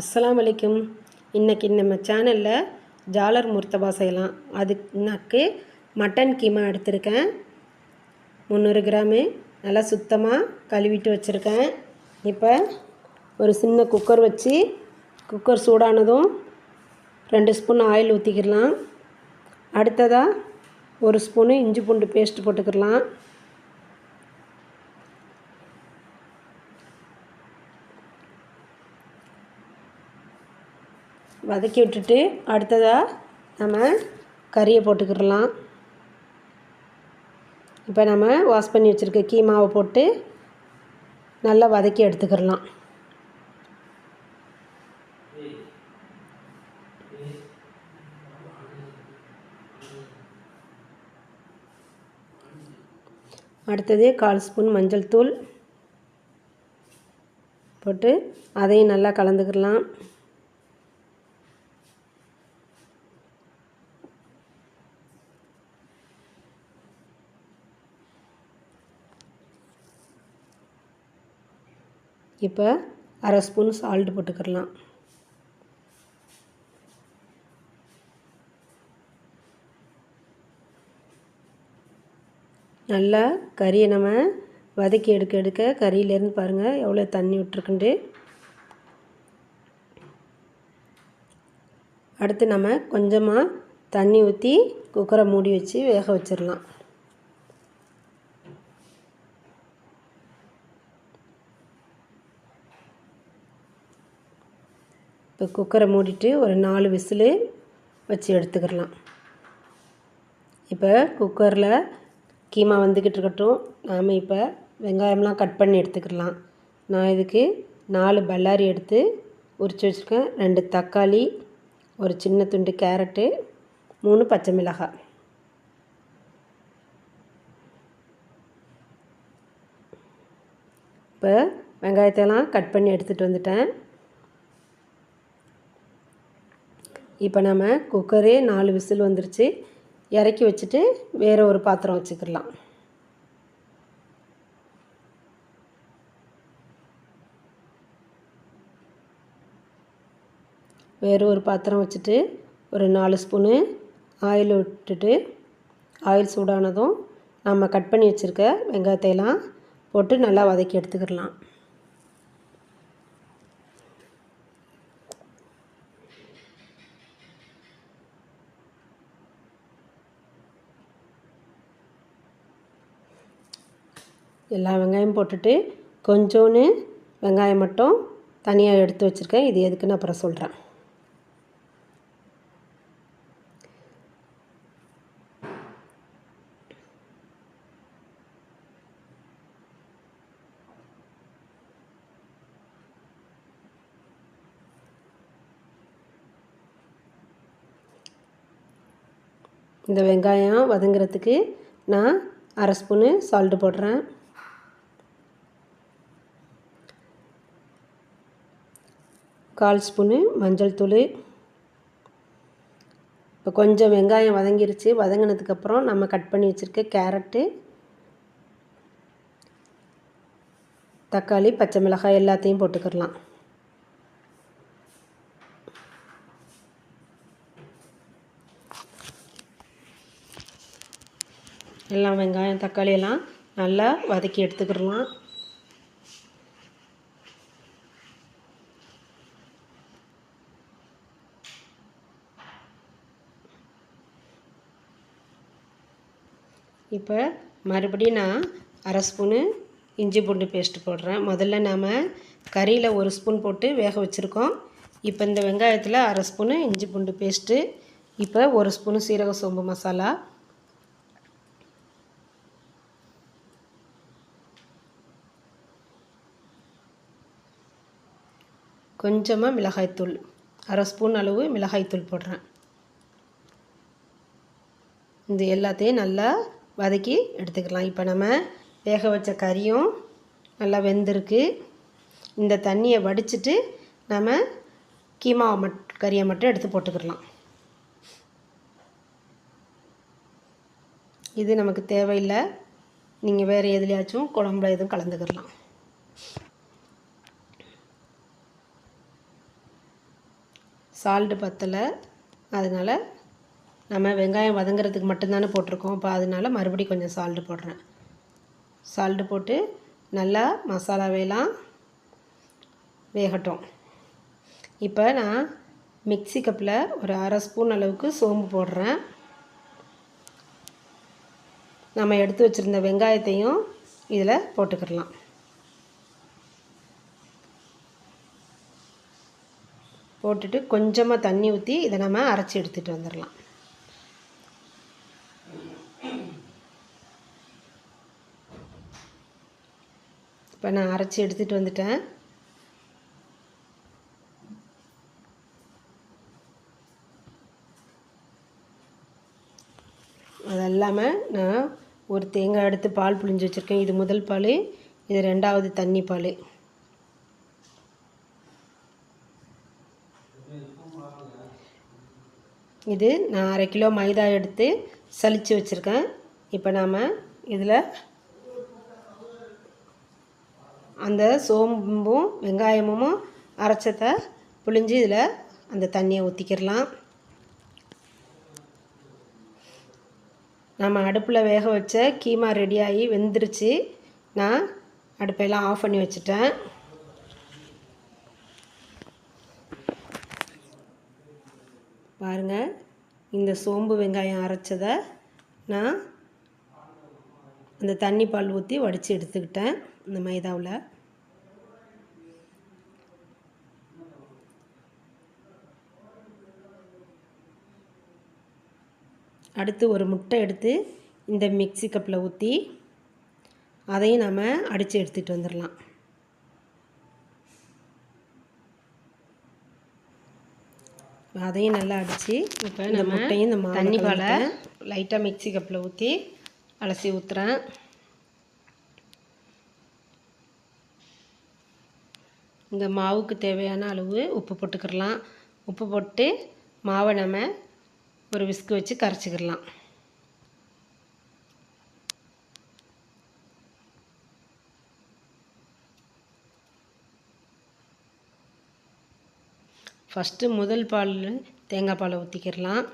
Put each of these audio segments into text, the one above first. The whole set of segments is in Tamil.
அஸ்லாம் வலைக்கும் இன்றைக்கி நம்ம சேனலில் ஜாலர் முர்த்தபா செய்யலாம். அதுக்கு மட்டன் கீமா எடுத்திருக்கேன். முந்நூறு கிராமு. நல்லா சுத்தமாக கழுவிட்டு வச்சுருக்கேன். இப்போ ஒரு சின்ன குக்கர் வச்சு குக்கர் சூடானதும் ரெண்டு ஸ்பூன் ஆயில் ஊற்றிக்கிடலாம் அடுத்ததாக ஒரு ஸ்பூனு இஞ்சி பூண்டு பேஸ்ட் போட்டுக்கிடலாம். வதக்கி விட்டுட்டு அடுத்ததாக நம்ம கறியை போட்டுக்கிடலாம். இப்போ நம்ம வாஷ் பண்ணி வச்சுருக்க கீமாவை போட்டு நல்லா வதக்கி எடுத்துக்கிடலாம். அடுத்தது கால் ஸ்பூன் மஞ்சள் தூள் போட்டு அதையும் நல்லா கலந்துக்கிடலாம். இப்போ அரை ஸ்பூன் சால்ட் போட்டுக்கிடலாம் நல்லா கறியை நம்ம வதக்கி எடுக்க எடுக்க கறியிலேருந்து பாருங்கள் எவ்வளோ தண்ணி விட்டுருக்குண்டு. அடுத்து நம்ம கொஞ்சமாக தண்ணி ஊற்றி குக்கரை மூடி வச்சு வேக வச்சிடலாம் இப்போ குக்கரை மூடிட்டு ஒரு நாலு விசிலு வச்சு எடுத்துக்கிடலாம் இப்போ குக்கரில் கீமா வந்துக்கிட்டு இருக்கட்டும். நாம் இப்போ வெங்காயம்லாம் கட் பண்ணி எடுத்துக்கிடலாம் நான் இதுக்கு நாலு பல்லாரி எடுத்து உரித்து வச்சுருக்கேன். ரெண்டு தக்காளி ஒரு சின்ன துண்டு கேரட்டு மூணு பச்சை மிளகாய். இப்போ வெங்காயத்தெல்லாம் கட் பண்ணி எடுத்துகிட்டு வந்துட்டேன். இப்போ நம்ம குக்கரே நாலு விசில் வந்துருச்சு. இறக்கி வச்சுட்டு வேறு ஒரு பாத்திரம் வச்சுக்கலாம் வேறு ஒரு பாத்திரம் வச்சுட்டு ஒரு நாலு ஸ்பூனு ஆயில் விட்டுட்டு ஆயில் சூடானதும் நம்ம கட் பண்ணி வச்சுருக்க வெங்காயத்தையெல்லாம் போட்டு நல்லா வதக்கி எடுத்துக்கிடலாம். எல்லா வெங்காயம் போட்டுட்டு கொஞ்சோன்னு வெங்காயம் மட்டும் தனியாக எடுத்து வச்சுருக்கேன். இது எதுக்குன்னு அப்புறம் சொல்கிறேன் இந்த வெங்காயம் வதங்குறதுக்கு நான் அரை ஸ்பூனு சால்ட்டு போடுறேன். கால் ஸ்பூனு மஞ்சள் தூள். இப்போ கொஞ்சம் வெங்காயம் வதங்கிருச்சு. வதங்கினதுக்கப்புறம் நம்ம கட் பண்ணி வச்சுருக்க கேரட்டு தக்காளி பச்சை மிளகாய் எல்லாத்தையும் போட்டுக்கிடலாம் எல்லாம் வெங்காயம் தக்காளி எல்லாம் நல்லா வதக்கி எடுத்துக்கிடலாம் இப்போ மறுபடியும் நான் அரை ஸ்பூனு இஞ்சி பூண்டு பேஸ்ட்டு போடுறேன். முதல்ல நாம் கறியில் ஒரு ஸ்பூன் போட்டு வேக வச்சுருக்கோம். இப்போ இந்த வெங்காயத்தில் அரை ஸ்பூனு இஞ்சி பூண்டு பேஸ்ட்டு இப்போ ஒரு ஸ்பூனு சீரக சோம்பு மசாலா. கொஞ்சமாக மிளகாய்த்தூள் அரை ஸ்பூன் அளவு மிளகாய்த்தூள் போடுறேன். இது எல்லாத்தையும் நல்லா வதக்கி எடுத்துக்கலாம். இப்போ நம்ம வேக வச்ச கறியும் நல்லா வெந்திருக்கு. இந்த தண்ணியை வடிச்சிட்டு நம்ம கீமாவை மட் கறியை மட்டும் எடுத்து போட்டுக்கிடலாம் இது நமக்கு தேவையில்லை. நீங்கள் வேறு எதுலையாச்சும் குழம்புல எதுவும் கலந்துக்கிடலாம் சால்ட்டு பத்தலை. அதனால் நம்ம வெங்காயம் வதங்குறதுக்கு மட்டும்தானே போட்டிருக்கோம். இப்போ அதனால மறுபடியும் கொஞ்சம் சால்ட்டு போடுறேன். சால்ட்டு போட்டு நல்லா மசாலாவையெல்லாம் வேகட்டும். இப்போ நான் மிக்ஸி கப்பில் ஒரு அரை ஸ்பூன் அளவுக்கு சோம்பு போடுறேன். நம்ம எடுத்து வச்சுருந்த வெங்காயத்தையும் இதில் போட்டுக்கிடலாம். போட்டுட்டு கொஞ்சமாக தண்ணி ஊற்றி இதை நம்ம அரைச்சி எடுத்துகிட்டு வந்துடலாம். இப்போ நான் அரைச்சி எடுத்துகிட்டு வந்துட்டேன். அது இல்லாமல் நான் ஒரு தேங்காய் எடுத்து பால் புழிஞ்சு வச்சுருக்கேன். இது முதல் பால் இது ரெண்டாவது தண்ணி பால். இது நான் அரை கிலோ மைதா எடுத்து சலித்து வச்சுருக்கேன். இப்போ நாம் இதில் அந்த சோம்பும் வெங்காயமும் அரைச்சதை புழிஞ்சு இதில் அந்த தண்ணியை ஊற்றிக்கிடலாம் நம்ம அடுப்பில் வேக வச்ச கீமா ரெடியாகி வெந்துருச்சு. நான் அடுப்பையெல்லாம் ஆஃப் பண்ணி வச்சுட்டேன். பாருங்கள் இந்த சோம்பு வெங்காயம் அரைச்சதை நான் அந்த தண்ணி பால் ஊற்றி வடித்து எடுத்துக்கிட்டேன். இந்த மைதாவில். அடுத்து ஒரு முட்டை எடுத்து இந்த மிக்ஸி கப்பில் ஊற்றி அதையும் நம்ம அடித்து எடுத்துகிட்டு வந்துடலாம். அதையும் நல்லா அடித்து இப்போ இந்த முட்டையும் இந்த தண்ணி பாலை லைட்டாக மிக்ஸி கப்பில் ஊற்றி அலசி ஊற்றுறேன் இந்த மாவுக்கு தேவையான அளவு உப்பு போட்டுக்கிடலாம். உப்பு போட்டு மாவை நம்ம ஒரு விஸ்கு வச்சு கரைச்சிக்கிடலாம். ஃபஸ்ட்டு முதல் பால் தேங்காய் பாலை ஊற்றிக்கிடலாம்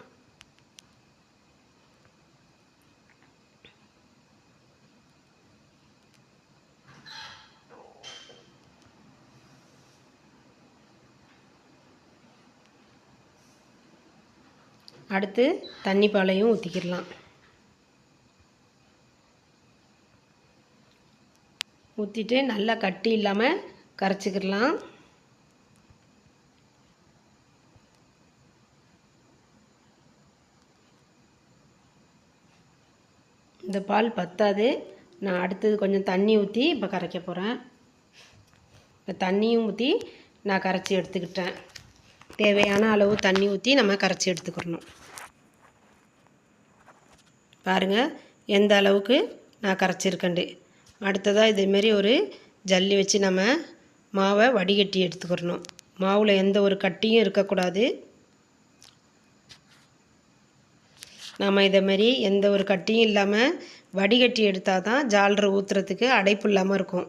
அடுத்து தண்ணி பாலையும் ஊற்றிக்கிடலாம் ஊற்றிட்டு நல்லா கட்டி இல்லாமல் கரைச்சிக்கிடலாம். இந்த பால் பத்தாது. நான் அடுத்தது கொஞ்சம் தண்ணி ஊற்றி இப்போ கரைக்க போகிறேன் இப்போ தண்ணியும் ஊற்றி நான் கரைச்சி எடுத்துக்கிட்டேன். தேவையான அளவு தண்ணி ஊற்றி நம்ம கரைச்சி எடுத்துக்கிறணும். பாருங்கள் எந்த அளவுக்கு நான் கரைச்சிருக்கேன்டு அடுத்ததாக இதேமாரி ஒரு ஜல்லி வச்சு நம்ம மாவை வடிகட்டி எடுத்துக்கிறணும். மாவில் எந்த ஒரு கட்டியும் இருக்கக்கூடாது. நம்ம இதேமாரி எந்த ஒரு கட்டியும் இல்லாமல் வடிகட்டி எடுத்தால் தான் ஜாலரை ஊற்றுறதுக்கு அடைப்பு இல்லாமல் இருக்கும்.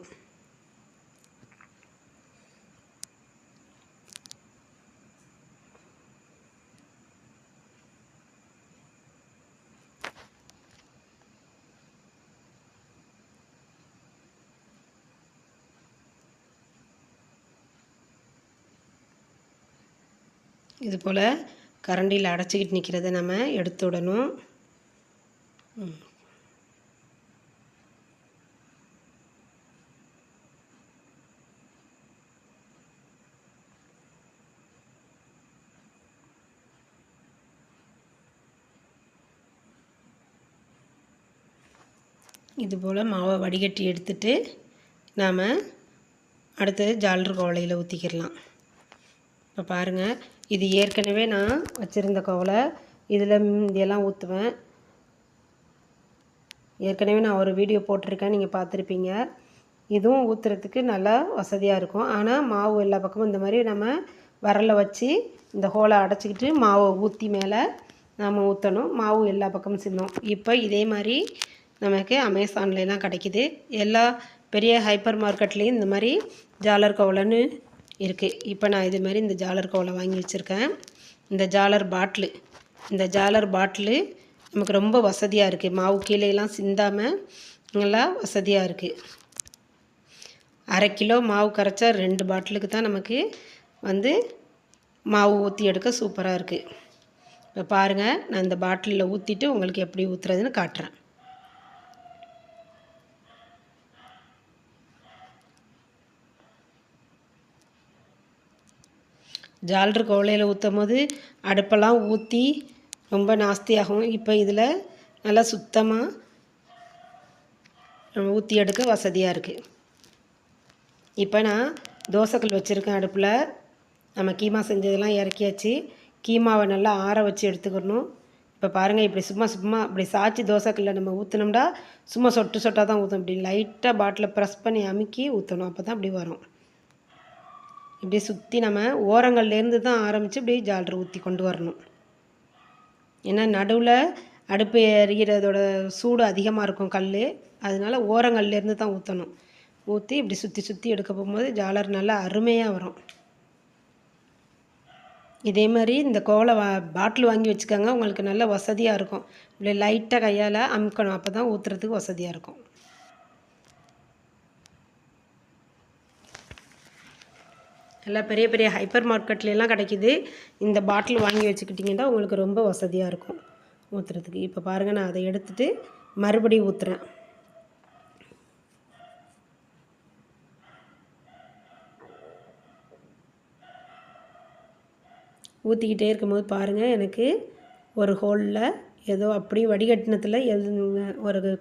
இது போல் கரண்டியில் அடைச்சிக்கிட்டு நிற்கிறத நம்ம எடுத்து விடணும். இது போல் மாவை வடிகட்டி எடுத்துட்டு நாம் அடுத்தது ஜாலர் கோலையில் ஊற்றிக்கிடலாம் இப்போ பாருங்கள் இது ஏற்கனவே நான் வச்சுருந்த கோவலை. இதில் இதெல்லாம் ஊற்றுவேன் ஏற்கனவே நான் ஒரு வீடியோ போட்டிருக்கேன் நீங்கள் பார்த்துருப்பீங்க. இதுவும் ஊற்றுறதுக்கு நல்லா வசதியாக இருக்கும். ஆனால் மாவு எல்லா பக்கமும் இந்த மாதிரி நம்ம வரலை வச்சு இந்த ஹோலை அடைச்சிக்கிட்டு மாவை ஊற்றி மேலே நாம் ஊற்றணும் மாவு எல்லா பக்கமும் சிந்தோம் இப்போ இதே மாதிரி நமக்கு அமேசான்லாம் கிடைக்கிது. எல்லா பெரிய ஹைப்பர் மார்க்கெட்லேயும் இந்த மாதிரி ஜாலர் கவுலன்னு இருக்குது இப்போ நான் இது மாதிரி இந்த ஜாலர் கோலை வாங்கி வச்சுருக்கேன். இந்த ஜாலர் பாட்டிலு. இந்த ஜாலர் பாட்டிலு நமக்கு ரொம்ப வசதியாக இருக்குது மாவு கீழேலாம் சிந்தாமல் நல்லா வசதியாக இருக்குது அரை கிலோ மாவு கரைச்சா ரெண்டு பாட்டிலுக்கு தான் நமக்கு வந்து மாவு ஊற்றி எடுக்க சூப்பராக இருக்குது இப்போ பாருங்கள் நான் இந்த பாட்டிலில் ஊற்றிட்டு உங்களுக்கு எப்படி ஊற்றுறதுன்னு காட்டுறேன். ஜால்ரு கோலையில் ஊற்றும் போது அடுப்பெல்லாம் ஊற்றி ரொம்ப நாஸ்தியாகும். இப்போ இதில் நல்லா சுத்தமாக ஊற்றி எடுக்க வசதியாக இருக்குது இப்போ நான் தோசைக்கல் வச்சுருக்கேன் அடுப்பில். நம்ம கீமா செஞ்சதெல்லாம் இறக்கியாச்சு. கீமாவை நல்லா ஆற வச்சு எடுத்துக்கணும். இப்போ பாருங்கள் இப்படி சும்மா சும்மா இப்படி சாய்ச்சி தோசைக்கல்ல நம்ம ஊற்றினோம்னா சும்மா சொட்டு சொட்டாக தான் ஊற்றும் இப்படி லைட்டாக பாட்டில் ப்ரெஸ் பண்ணி அமுக்கி ஊற்றணும் அப்போ தான் அப்படி வரும். இப்படி சுற்றி நம்ம ஓரங்கள்லேருந்து தான் ஆரம்பித்து இப்படி ஜால்ரு ஊற்றி கொண்டு வரணும். ஏன்னா நடுவில் அடுப்பு எரிகிறதோட சூடு அதிகமாக இருக்கும் கல் அதனால் ஓரங்கள்லேருந்து தான் ஊற்றணும் ஊற்றி இப்படி சுற்றி சுற்றி எடுக்க போகும்போது ஜாலர் நல்லா அருமையாக வரும். இதே மாதிரி இந்த கோலை வா பாட்டில் வாங்கி வச்சுக்கோங்க. உங்களுக்கு நல்ல வசதியாக இருக்கும். இப்படி லைட்டாக கையால் அமுக்கணும். அப்போ தான் ஊற்றுறதுக்கு வசதியாக இருக்கும். நல்லா பெரிய பெரிய ஹைப்பர் மார்க்கெட்லாம் கிடைக்கிது. இந்த பாட்டில் வாங்கி வச்சுக்கிட்டிங்கன்னா உங்களுக்கு ரொம்ப வசதியாக இருக்கும். ஊற்றுறதுக்கு இப்போ பாருங்கள் நான் அதை எடுத்துகிட்டு மறுபடியும் ஊற்றுறேன் ஊற்றிக்கிட்டே இருக்கும்போது பாருங்கள் எனக்கு ஒரு ஹோலில் ஏதோ அப்படி வடிகட்டினத்தில் எது ஒரு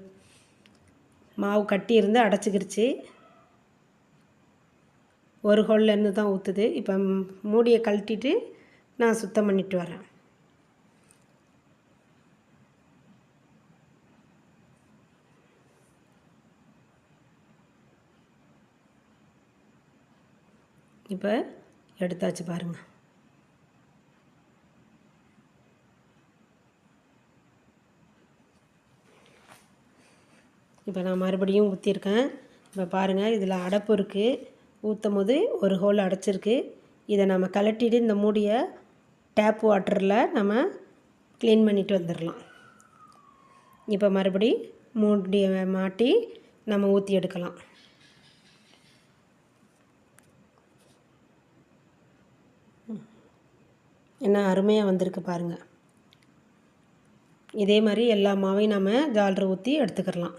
மாவு கட்டி இருந்து அடைச்சிக்கிருச்சு. ஒரு ஹோல்லேருந்து தான் ஊற்றுது இப்போ மூடியை கழட்டிட்டு நான் சுத்தம் பண்ணிட்டு வரேன். இப்போ எடுத்தாச்சு பாருங்கள் இப்போ நான் மறுபடியும் ஊற்றிருக்கேன் இப்போ பாருங்கள் இதில் அடப்பு இருக்குது ஊற்றும் போது ஒரு ஹோல் அடைச்சிருக்கு. இதை நம்ம கலட்டிட்டு இந்த மூடியை டேப் வாட்டரில் நம்ம க்ளீன் பண்ணிட்டு வந்துடலாம். இப்போ மறுபடி மூடியை மாட்டி நம்ம ஊற்றி எடுக்கலாம். என்ன அருமையாக வந்திருக்கு பாருங்கள் இதே மாதிரி எல்லா மாவையும் நம்ம ஜாலரை ஊற்றி எடுத்துக்கிடலாம்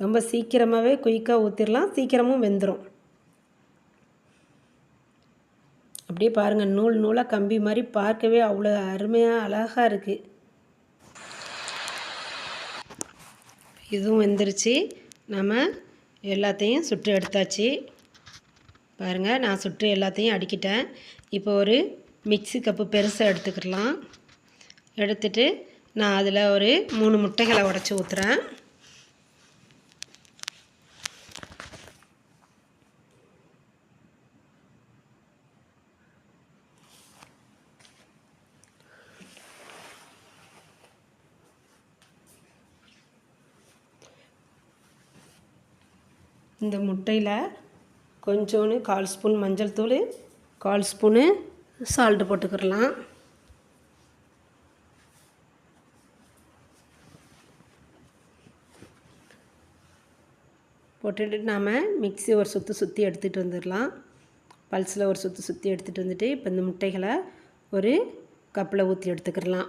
ரொம்ப சீக்கிரமாகவே குயிக்காக ஊற்றிடலாம் சீக்கிரமும் வெந்துடும் அப்படியே பாருங்கள் நூல் நூலாக கம்பி மாதிரி பார்க்கவே அவ்வளோ அருமையாக அழகாக இருக்குது இதுவும் வெந்துருச்சு. நம்ம எல்லாத்தையும் சுட்டு எடுத்தாச்சு. பாருங்கள் நான் சுட்டு எல்லாத்தையும் அடிக்கிட்டேன். இப்போ ஒரு மிக்சி கப்பு பெருசாக எடுத்துக்கிடலாம் எடுத்துட்டு நான் அதில் ஒரு மூணு முட்டைகளை உடச்சி ஊற்றுறேன் இந்த முட்டையில் கொஞ்சோன்னு கால் ஸ்பூன் மஞ்சள் தூள் கால் ஸ்பூனு சால்ட்டு போட்டுக்கிறலாம் போட்டுட்டு நாம் மிக்சி ஒரு சுற்றி சுற்றி எடுத்துகிட்டு வந்துடலாம். பல்ஸில் ஒரு சுற்றி சுற்றி எடுத்துகிட்டு வந்துட்டு இப்போ இந்த முட்டைகளை ஒரு கப்பில் ஊற்றி எடுத்துக்கிறலாம்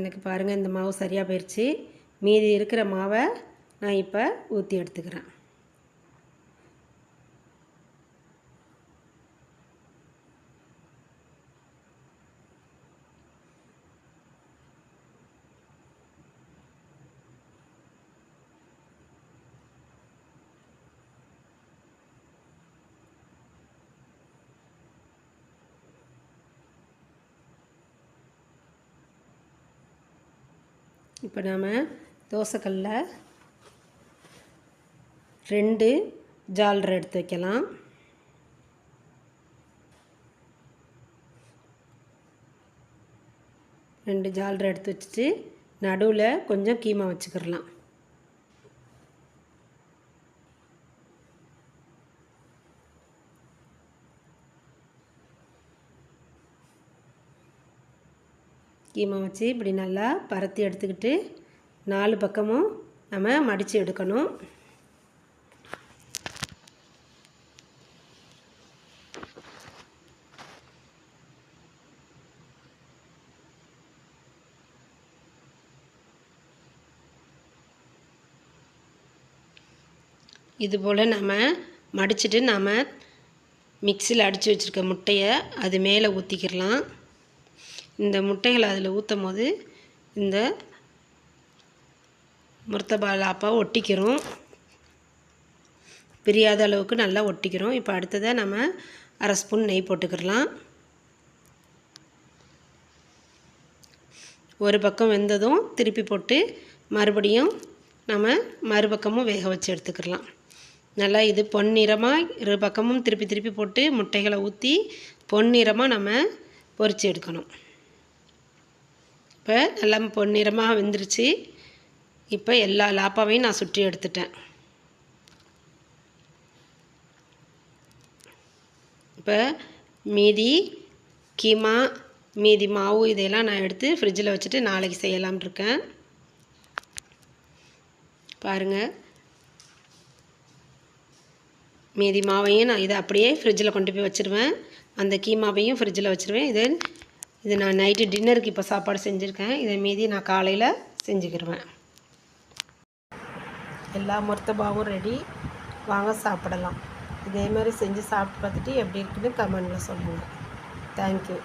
எனக்கு பாருங்கள் இந்த மாவு சரியாக போயிடுச்சு மீதி இருக்கிற மாவை நான் இப்போ ஊற்றி எடுத்துக்கிறேன். இப்போ நாம் தோசைக்கல்லில் ரெண்டு ஜால்ரை எடுத்து வைக்கலாம். ரெண்டு ஜால்ரை எடுத்து வச்சுட்டு நடுவில் கொஞ்சம் கீமா வச்சுக்கிடலாம். முக்கியமாக வச்சு இப்படி நல்லா பரத்தி எடுத்துக்கிட்டு நாலு பக்கமும் நம்ம மடித்து எடுக்கணும். இதுபோல் நம்ம மடிச்சுட்டு நாம் மிக்சியில் அடித்து வச்சுருக்க முட்டையை அது மேலே ஊற்றிக்கிடலாம் இந்த முட்டைகளை அதில் ஊற்றும் போது இந்த முர்த்தபா லாப்பா ஒட்டிக்கிறோம். பிரியாத அளவுக்கு நல்லா ஒட்டிக்கிறோம். இப்போ அடுத்ததாக நம்ம அரை ஸ்பூன் நெய் போட்டுக்கிறலாம். ஒரு பக்கம் வெந்ததும் திருப்பி போட்டு மறுபடியும் நம்ம மறுபக்கமும் வேக வச்சு எடுத்துக்கிறலாம். நல்லா இது பொன்னிறமாக இரு பக்கமும் திருப்பி திருப்பி போட்டு முட்டைகளை ஊற்றி பொன்னிறமாக நம்ம பொரித்து எடுக்கணும். இப்போ நல்லா பொன்னிறமாக வெந்துருச்சு இப்போ எல்லா லாப்பாவையும் நான் சுற்றி எடுத்துட்டேன். இப்போ மீதி கீமா மீதி மாவு இதையெல்லாம் நான் எடுத்து ஃப்ரிட்ஜில் வச்சுட்டு நாளைக்கு செய்யலாம்னு இருக்கேன். பாருங்கள் மீதி மாவையும் நான் இதை அப்படியே ஃப்ரிட்ஜில் கொண்டு போய் வச்சுருவேன். அந்த கீமாவையும் ஃப்ரிட்ஜில் வச்சுருவேன். இது இது நான் நைட்டு டின்னருக்கு இப்போ சாப்பாடு செஞ்சுருக்கேன். இதை மீதி நான் காலையில் செஞ்சுக்கிடுவேன் எல்லா முர்த்தபாவும் ரெடி. வாங்க சாப்பிடலாம். இதேமாதிரி செஞ்சு சாப்பிட்டு பார்த்துட்டு எப்படி இருக்குன்னு கமெண்டில் சொல்லுங்கள் தேங்க்யூ